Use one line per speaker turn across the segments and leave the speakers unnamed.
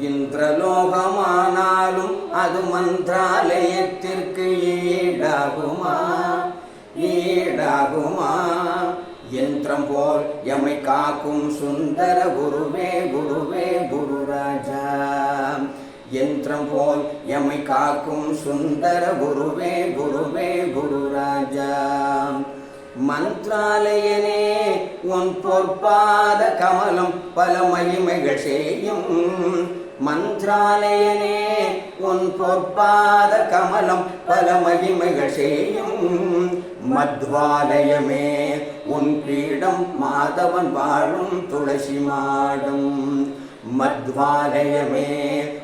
இந்திரலோகமானாலும் அது மந்திராலயத்திற்கு ஈடாகுமா? ஈடாகுமா? யந்திரம் போல் எமை காக்கும் சுந்தர குருவே குருவே குருராஜா. யந்திரம் போல் எமை காக்கும் சுந்தர குருவே குருவே குருராஜா. மந்திராலயனே உன் பொற்பாத கமலம் பல மகிமைகள் செய்யும். மந்த்ராலயனே உன் பொற்பாத கமலம் பல மகிமைகள் செய்யும். மத்வாலயமே உன் பீடம் மாதவன் வாழும் துளசி மாடும். மத்வாலயமே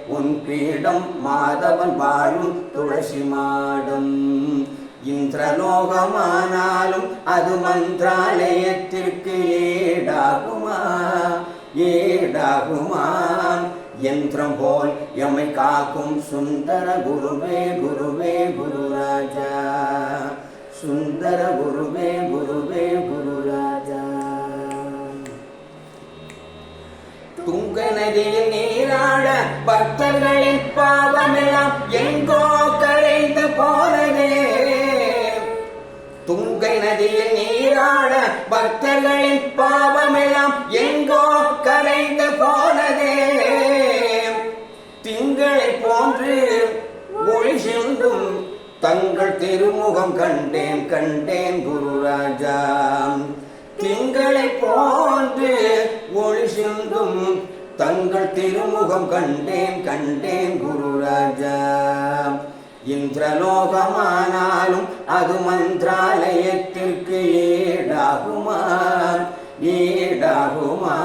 உன் பீடம் மாதவன் வாழும் துளசி மாடும். இந்திரலோகமானாலும் அது மந்திராலயத்திற்கு ஏடாகுமா? ஏடாகுமா யந்திரம் போல் எமை காக்கும் சுந்தர குருவே குருவே குருராஜா சுந்தர குருவே குருவே குருராஜா துங்க நதியில் நீராட பக்தர்களின் பாவமெல்லாம் எங்கோ கரைந்து போனதே துங்கை நதியில் நீராட பக்தர்களின் பாவமெல்லாம் எங்கோ தங்கள் திருமுகம் கண்டேன் கண்டேன் குருராஜா. திங்களை போன்று ஒளி சிந்தும் தங்கள் திருமுகம் கண்டேன் கண்டேன் குருராஜா. இந்திரலோகமானாலும் அது மந்திராலயத்திற்கு ஈடாகுமா ஈடாகுமா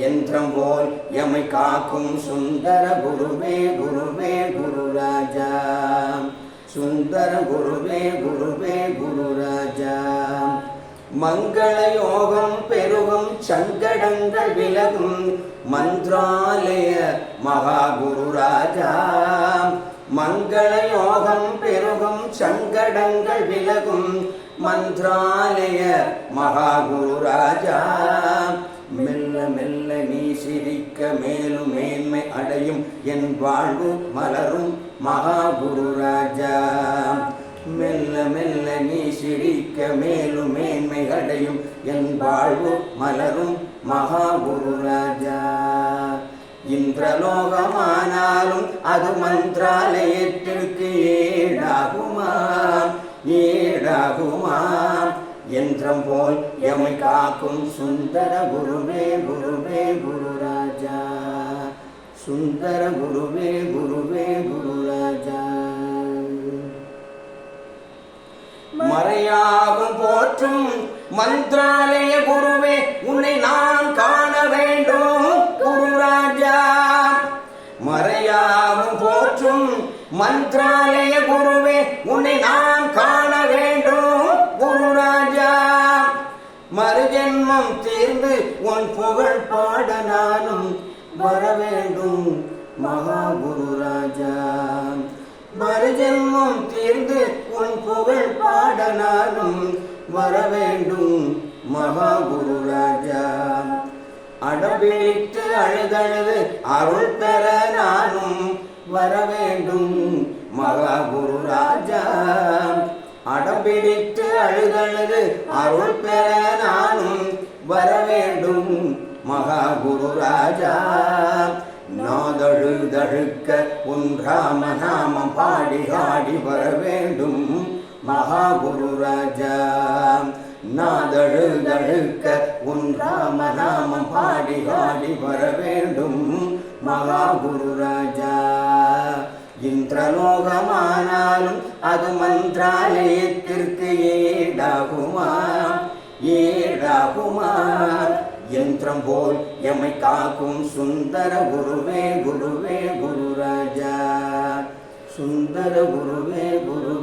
யந்திரம் போல் எமை காக்கும் சுந்தர குருவே குருவே குருரா. சுந்தர குருவே குருவே குருராஜா. மங்கள யோகம் பெருகும் சங்கடங்கள் விலகும் மந்திராலய மகாகுரு ராஜா மங்கள யோகம் பெருகும் சங்கடங்கள் விலகும் மந்திராலய மகாகுரு ராஜா மெல்ல மெல்ல நீ சிரிக்க மேலும் மேன்மை அடையும். என் வாழ்வு மலரும் மகாகுரு ராஜா. மெல்ல மெல்ல நீ சிரிக்க மேலும் மேன்மை அடையும். என் வாழ்வு மலரும் மகாகுரு ராஜா. இந்திரலோகமானாலும் அது மந்திராலயத்திற்கு ஏடாகுமா ஏடாகுமா யந்திரம் போல் எமை காக்கும் சுந்தர குருவே குருவே குருராஜா. சுந்தர குருவே குருவே குருராஜா. மறையாகும் போற்றும் மந்திராலய குருவே உன்னை நான் காண வேண்டும் குருராஜா. மறையாகும் போற்றும் மந்திராலய குருவே உன்னை நான் மறுஜென்மம் தீர்ந்து உன் புகழ் பாட நானும் வர வேண்டும் மகாகுரு ராஜா. மறுஜென்மம் தீர்ந்து உன் புகழ் பாட நானும் வர வேண்டும் மகாகுரு ராஜா. அடபிடித்து அழுதழுது அருள் பெற நானும் வர வேண்டும் மகாகுரு ராஜா. பிடித்து அழுதழுது. அருள் பெற நானும் வர வேண்டும். மகா குரு ராஜா நாதழுதழுக்க ஒன்றாம ராம நாமம் பாடி ஆடி வர வேண்டும். மகா குரு ராஜா நாதழுதழுக்க ஒன்றாம ராம நாமம் பாடி ஆடி வர வேண்டும். மகா குரு ராஜா. இந்திரலோகமானாலும் அது மந்திராலயத்திற்கு ஏடாகுமா? ஏடாகுமா? யந்திரம் போல் எமை காக்கும் சுந்தர குருவே குருவே குருராஜா. சுந்தர குருவே குரு